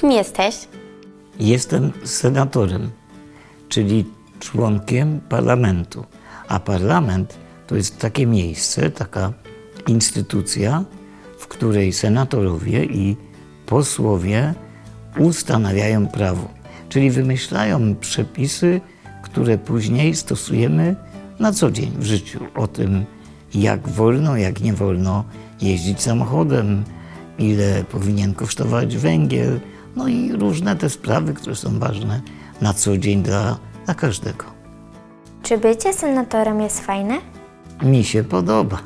Kim jesteś? Jestem senatorem, czyli członkiem parlamentu. A parlament to jest takie miejsce, taka instytucja, w której senatorowie i posłowie ustanawiają prawo, czyli wymyślają przepisy, które później stosujemy na co dzień w życiu. O tym, jak wolno, jak nie wolno jeździć samochodem, ile powinien kosztować węgiel, no i różne te sprawy, które są ważne na co dzień dla, dla każdego. Czy bycie senatorem jest fajne? Mi się podoba,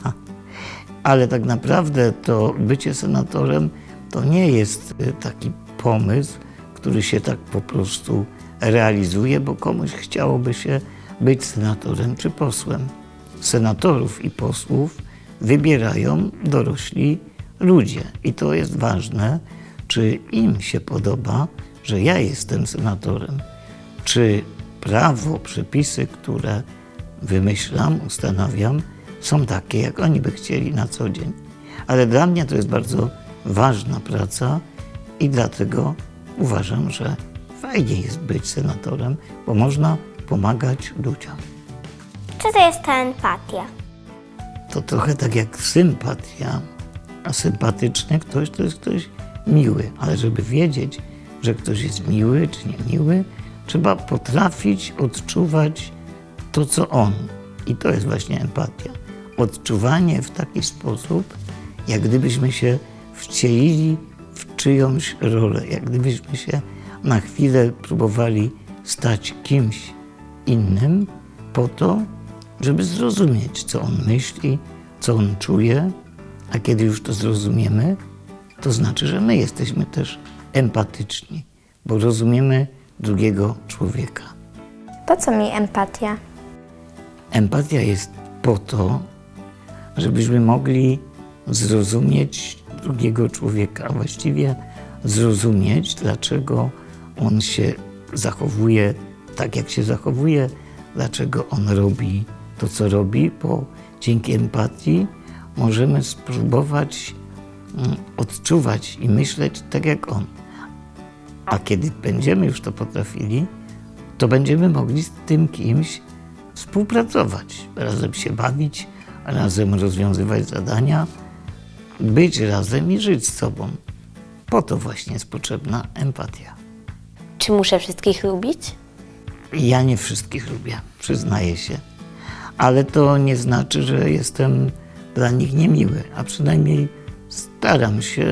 ale tak naprawdę to bycie senatorem to nie jest y, taki pomysł, który się tak po prostu realizuje, bo komuś chciałoby się być senatorem czy posłem. Senatorów i posłów wybierają dorośli ludzie i to jest ważne, czy im się podoba, że ja jestem senatorem, czy prawo, przepisy, które wymyślam, ustanawiam, są takie, jak oni by chcieli na co dzień. Ale dla mnie to jest bardzo ważna praca i dlatego uważam, że fajnie jest być senatorem, bo można pomagać ludziom. Co to jest ta empatia? To trochę tak jak sympatia, a sympatyczny ktoś to jest ktoś miły, ale żeby wiedzieć, że ktoś jest miły czy niemiły, trzeba potrafić odczuwać to, co on. I to jest właśnie empatia. Odczuwanie w taki sposób, jak gdybyśmy się wcielili w czyjąś rolę, jak gdybyśmy się na chwilę próbowali stać kimś innym po to, żeby zrozumieć, co on myśli, co on czuje, a kiedy już to zrozumiemy, to znaczy, że my jesteśmy też empatyczni, bo rozumiemy drugiego człowieka. Po co mi empatia? Empatia jest po to, żebyśmy mogli zrozumieć drugiego człowieka, a właściwie zrozumieć, dlaczego on się zachowuje tak, jak się zachowuje, dlaczego on robi to, co robi, bo dzięki empatii możemy spróbować odczuwać i myśleć tak jak on. A kiedy będziemy już to potrafili, to będziemy mogli z tym kimś współpracować, razem się bawić, razem rozwiązywać zadania, być razem i żyć z sobą. Po to właśnie jest potrzebna empatia. Czy muszę wszystkich lubić? Ja nie wszystkich lubię, przyznaję się. Ale to nie znaczy, że jestem dla nich niemiły, a przynajmniej staram się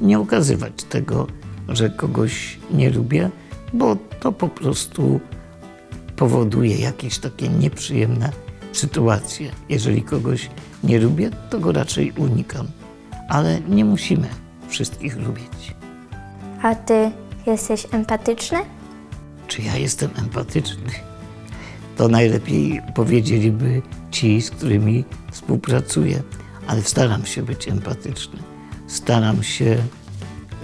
nie ukazywać tego, że kogoś nie lubię, bo to po prostu powoduje jakieś takie nieprzyjemne sytuacje. Jeżeli kogoś nie lubię, to go raczej unikam. Ale nie musimy wszystkich lubić. A ty jesteś empatyczny? Czy ja jestem empatyczny? To najlepiej powiedzieliby ci, z którymi współpracuję, ale staram się być empatyczny. Staram się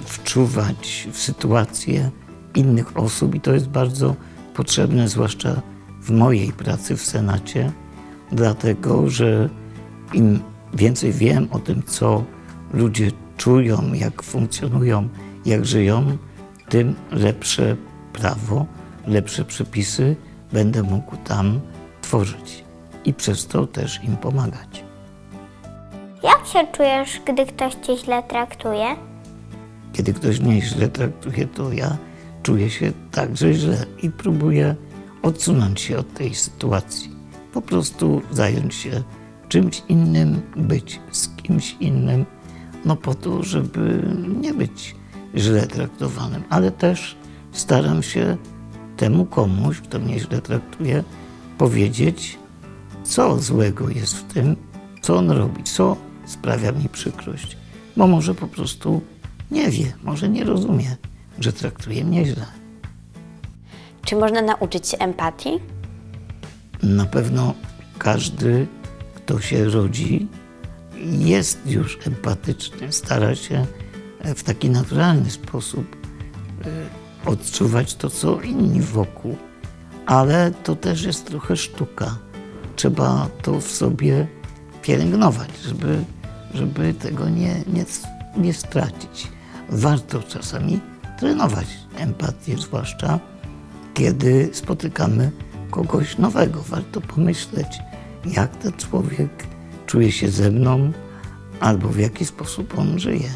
wczuwać w sytuacje innych osób i to jest bardzo potrzebne, zwłaszcza w mojej pracy w Senacie, dlatego że im więcej wiem o tym, co ludzie czują, jak funkcjonują, jak żyją, tym lepsze prawo, lepsze przepisy będę mógł tam tworzyć i przez to też im pomagać. Jak się czujesz, gdy ktoś cię źle traktuje? Kiedy ktoś mnie źle traktuje, to ja czuję się także źle i próbuję odsunąć się od tej sytuacji. Po prostu zająć się czymś innym, być z kimś innym, no po to, żeby nie być źle traktowanym, ale też staram się temu komuś, kto mnie źle traktuje, powiedzieć, co złego jest w tym, co on robi, co sprawia mi przykrość. Bo może po prostu nie wie, może nie rozumie, że traktuje mnie źle. Czy można nauczyć się empatii? Na pewno każdy, kto się rodzi, jest już empatyczny, stara się w taki naturalny sposób e, odczuwać to, co inni wokół. Ale to też jest trochę sztuka. Trzeba to w sobie pielęgnować, żeby, żeby tego nie, nie, nie stracić. Warto czasami trenować empatię, zwłaszcza kiedy spotykamy kogoś nowego. Warto pomyśleć, jak ten człowiek czuje się ze mną, albo w jaki sposób on żyje.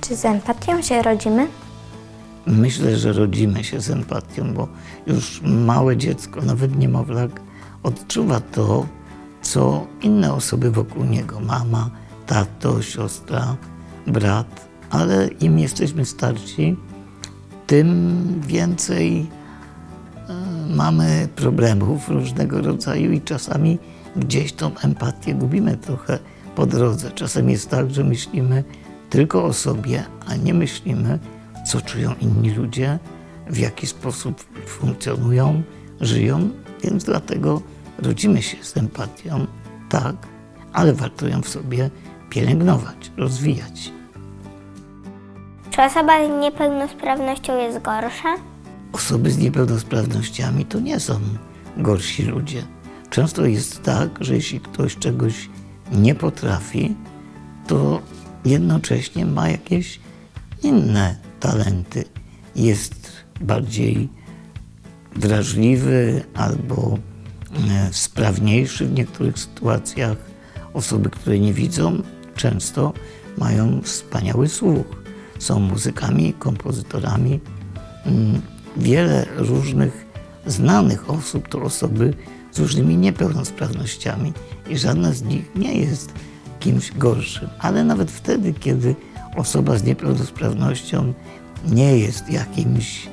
Czy z empatią się rodzimy? Myślę, że rodzimy się z empatią, bo już małe dziecko, nawet niemowlak, odczuwa to, co inne osoby wokół niego mama, tato, siostra, brat. Ale im jesteśmy starsi, tym więcej e, mamy problemów różnego rodzaju i czasami gdzieś tą empatię gubimy trochę po drodze. Czasem jest tak, że myślimy tylko o sobie, a nie myślimy, co czują inni ludzie, w jaki sposób funkcjonują, żyją, więc dlatego rodzimy się z empatią, tak, ale warto ją w sobie pielęgnować, rozwijać. Czy osoba z niepełnosprawnością jest gorsza? Osoby z niepełnosprawnościami to nie są gorsi ludzie. Często jest tak, że jeśli ktoś czegoś nie potrafi, to jednocześnie ma jakieś inne talenty. Jest bardziej wrażliwy albo sprawniejszy w niektórych sytuacjach. Osoby, które nie widzą, często mają wspaniały słuch. Są muzykami, kompozytorami. Mm, Wiele różnych znanych osób to osoby z różnymi niepełnosprawnościami i żadna z nich nie jest kimś gorszym. Ale nawet wtedy, kiedy osoba z niepełnosprawnością nie jest jakimś,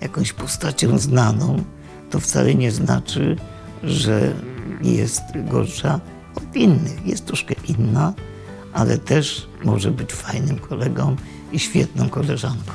jakąś postacią znaną, to wcale nie znaczy, że jest gorsza od innych. Jest troszkę inna, ale też może być fajnym kolegą i świetną koleżanką.